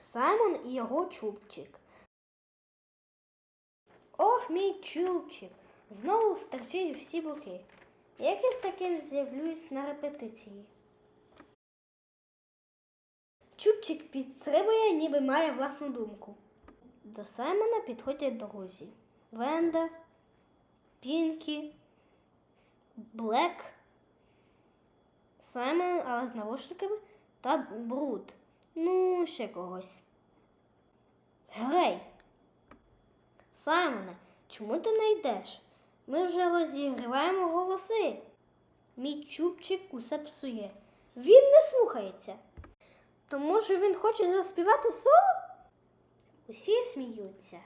Саймон і його чубчик. Ох, мій чубчик. Знову стерчить всі боки. Як я з таким з'явлюсь на репетиції? Чубчик підстрибує, ніби має власну думку. До Саймона підходять друзі. Венда, Пінкі, Блек, Саймон, але з навушниками та Бруд. Ну, ще когось. Гей! Саймоне, чому ти не йдеш? Ми вже розігріваємо голоси. Мій чубчик усе псує. Він не слухається. То може він хоче заспівати соло? Усі сміються.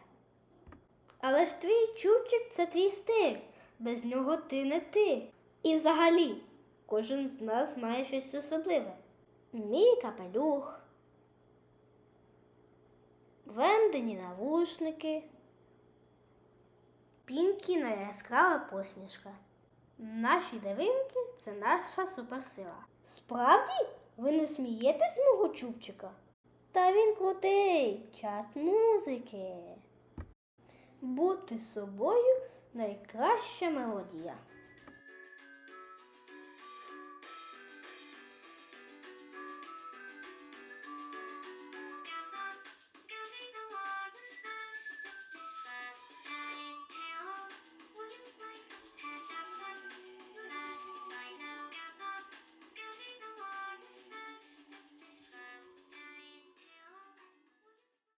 Але ж твій чубчик це твій стиль. Без нього ти не ти. І взагалі, кожен з нас має щось особливе. Мій капелюх, вендені навушники, Пінкіна яскрава посмішка. Наші дивинки це наша суперсила. Справді, ви не смієтесь мого чубчика? Та він крутий, час музики. Бути собою найкраща мелодія.